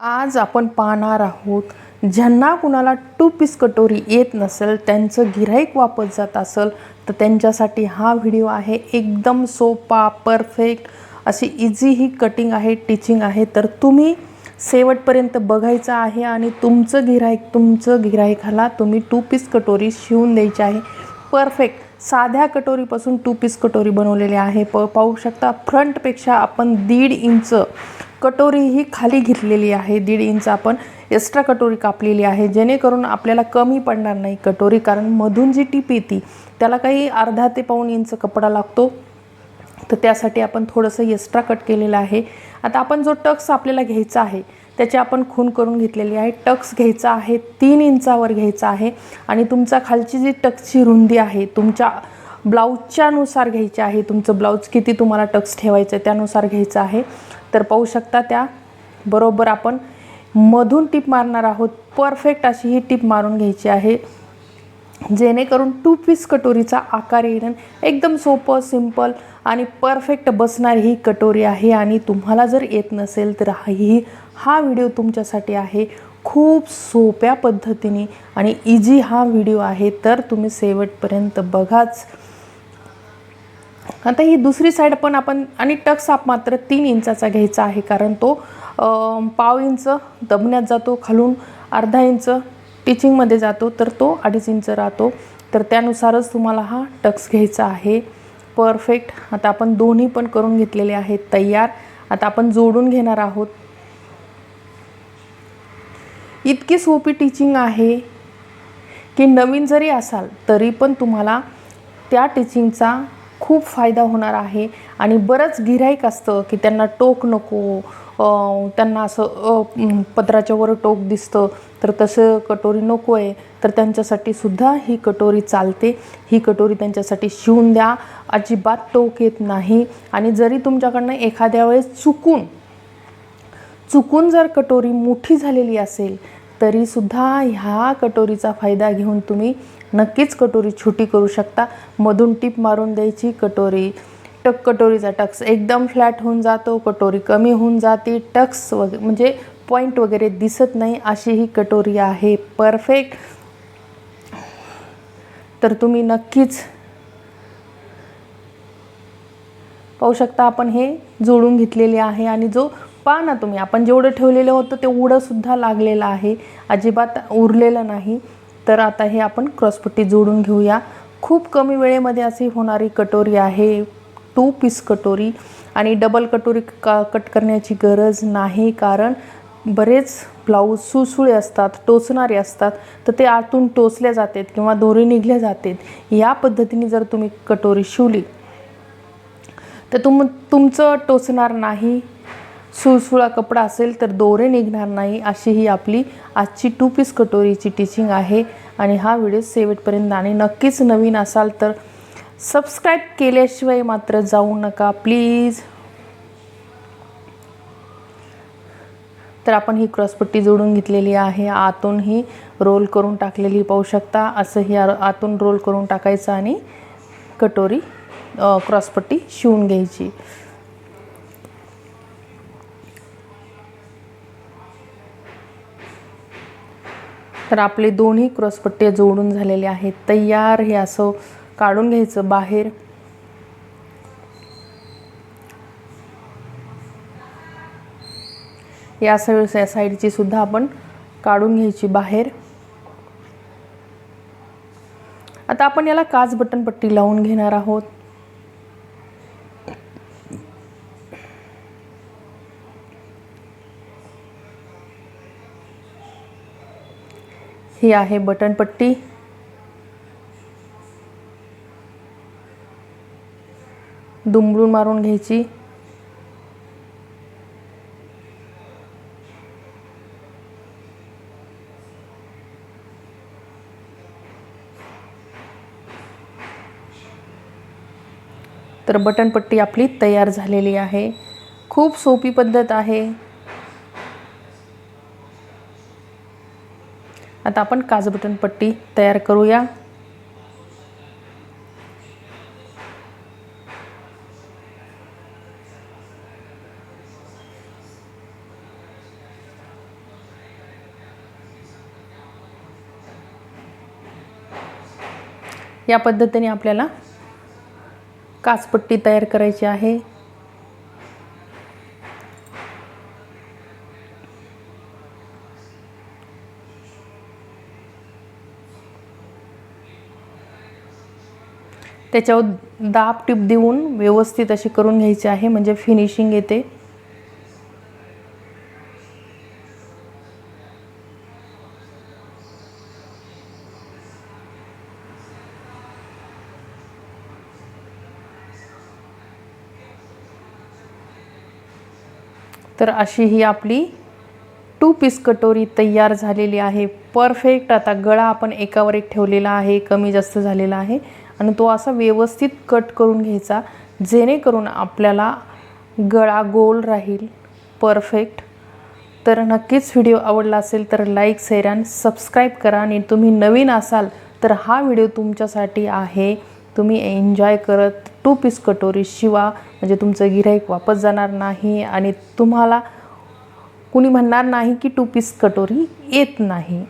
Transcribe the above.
आज आपण पाहणार आहोत ज्यांना कुणाला टू पीस कटोरी येत नसेल त्यांचं गिऱ्हाईक वापस जात असेल तर त्यांच्यासाठी हा व्हिडिओ आहे एकदम सोपा परफेक्ट अशी इझी ही कटिंग आहे टिचिंग आहे. तर तुम्ही शेवटपर्यंत बघायचं आहे आणि तुमचं गिऱ्हाईक तुमचं गिऱ्हाईकाला तुम्ही टू पीस कटोरी शिवून द्यायची आहे. परफेक्ट साध्या कटोरीपासून टू पीस कटोरी बनवलेली आहे. प पाहू शकता फ्रंटपेक्षा आपण दीड इंच कटोरी ही खाली घेतलेली आहे. दीड इंच आपण एक्स्ट्रा कटोरी कापलेली आहे. जेणेकरून आपल्याला कमी पडणार नाही कटोरी कारण मधून जी टीप येते त्याला काही अर्धा ते पाऊण इंच कपडा लागतो. तर त्यासाठी आपण थोडंसं एक्स्ट्रा कट केलेलं आहे. आता आपण जो टक्स आपल्याला घ्यायचा आहे त्याची आपण खून करून घेतलेली आहे. टक्स घ्यायचा आहे तीन इंचावर घ्यायचा आहे. आणि तुमचा खालची जी टक्सची रुंदी आहे तुमच्या ब्लाऊजच्यानुसार घ्यायची आहे. तुमचं ब्लाऊज किती तुम्हाला टक्स ठेवायचं आहे त्यानुसार घ्यायचं आहे. तर पाहू शकता त्या. बरोबर आपण मधून टीप मारणार आहोत. परफेक्ट अशी ही टीप मारून घ्यायची आहे. जेणेकरून टू पीस कटोरीचा आकार येणं एकदम सोपं सिंपल आणि परफेक्ट बसणारी ही कटोरी आहे. आणि तुम्हाला जर येत नसेल तर ही हा व्हिडिओ तुमच्यासाठी आहे. खूप सोप्या पद्धतीने आणि इझी हा व्हिडिओ आहे. तर तुम्ही शेवटपर्यंत बघाच. आता ही दुसरी साईड पण आपण आणि टक्स आप मात्र तीन इंचाचा घ्यायचा आहे कारण तो पाव इंच दबण्यात जातो खालून अर्धा इंच टिचिंगमध्ये जातो तर तो अडीच इंच राहतो. तर त्यानुसारच तुम्हाला हा टक्स घ्यायचा आहे. परफेक्ट आता आपण दोन्ही पण करून घेतलेले आहेत तयार. आता आपण जोडून घेणार आहोत. इतकी सोपी टीचिंग आहे की नवीन जरी असाल तरी पण तुम्हाला त्या टीचिंगचा खूप फायदा होणार आहे. आणि बरंच गिऱ्हाईक असतं की त्यांना टोक नको त्यांना असं पत्राच्या वर टोक दिसतं तर तसं कटोरी नको आहे तर त्यांच्यासाठी सुद्धा ही कटोरी चालते. ही कटोरी त्यांच्यासाठी शिवून द्या. अजिबात टोक येत नाही. आणि जरी तुमच्याकडनं एखाद्या वेळेस चुकून चुकून जर कटोरी मोठी झालेली असेल तरीसुद्धा ह्या कटोरीचा फायदा घेऊन तुम्ही नक्कीच कटोरी छोटी करू शकता. मधून टीप मारून द्यायची कटोरी. टक कटोरीचा टक्स एकदम फ्लॅट होऊन जातो कटोरी कमी होऊन जाते टक्स वग म्हणजे पॉईंट वगैरे दिसत नाही अशी ही कटोरी आहे. परफेक्ट. तर तुम्ही नक्कीच पाहू शकता आपण हे जोडून घेतलेले आहे आणि जो पहा ना तुम्ही. आपण जेवढं ठेवलेलं होतं तेवढंसुद्धा लागलेलं आहे. अजिबात उरलेलं नाही. तर आता हे आपण क्रॉसपट्टी जोडून घेऊया. खूप कमी वेळेमध्ये अशी होणारी कटोरी आहे. टू पीस कटोरी आणि डबल कटोरी का कट करण्याची गरज नाही. कारण बरेच ब्लाऊज सुळसुळे असतात टोचणारे असतात. तर ते आतून टोचले जातात किंवा दोरे निघले जातात. या पद्धतीने जर तुम्ही कटोरी शिवली तर तुम तुमचं टोचणार नाही. सुळसुळा कपडा असेल तर दोरे निघणार नाही अशी ही आपली आजची टू पीस कटोरीची टीचिंग आहे. आणि हा व्हिडिओ शेवटपर्यंत आणि नक्कीच नवीन असाल तर सबस्क्राईब केल्याशिवाय मात्र जाऊ नका प्लीज तर आपण ही क्रॉसपट्टी जोडून घेतलेली आहे. आतून ही रोल करून टाकलेली पाहू शकता. असं ही आतून रोल करून टाकायचं आणि कटोरी क्रॉसपट्टी शिवून घ्यायची. तर आपले दोन्ही क्रॉसपट्ट्या जोडून झालेले आहेत. तयार हे असं काढून घ्यायचं बाहेर. या सगळ्या या साईडची सुद्धा आपण काढून घ्यायची बाहेर. आता आपण याला काच बटन पट्टी लावून घेणार आहोत. ही आहे बटन पट्टी. दुमडून मारून घ्यायची. तर बटनपट्टी आपली तयार झालेली आहे. खूप सोपी पद्धत आहे. आता आपण काज बटन पट्टी तयार करूया. या पद्धतीने आपल्याला काचपट्टी तयार करायची आहे. त्याच्यावर दाब टिप देऊन व्यवस्थित अशी करून घ्यायची आहे म्हणजे फिनिशिंग येते. तर अशी ही आपली टू पीस कटोरी तयार झालेली आहे. परफेक्ट आता गळा आपण एकावर एक ठेवलेला आहे कमी जास्त झालेला आहे. आणि तो असा व्यवस्थित कट करून घ्यायचा जेणेकरून आपल्याला गळा गोल राहील. परफेक्ट. तर नक्कीच व्हिडिओ आवडला असेल तर लाईक शेअर आणि सबस्क्राईब करा. आणि तुम्ही नवीन असाल तर हा व्हिडिओ तुमच्यासाठी आहे. तुम्ही एन्जॉय करत टू पीस कटोरी शिवा. म्हणजे तुमचं गिराईक वापस जाणार नाही आणि तुम्हाला कुणी म्हणणार नाही की टू पीस कटोरी येत नाही.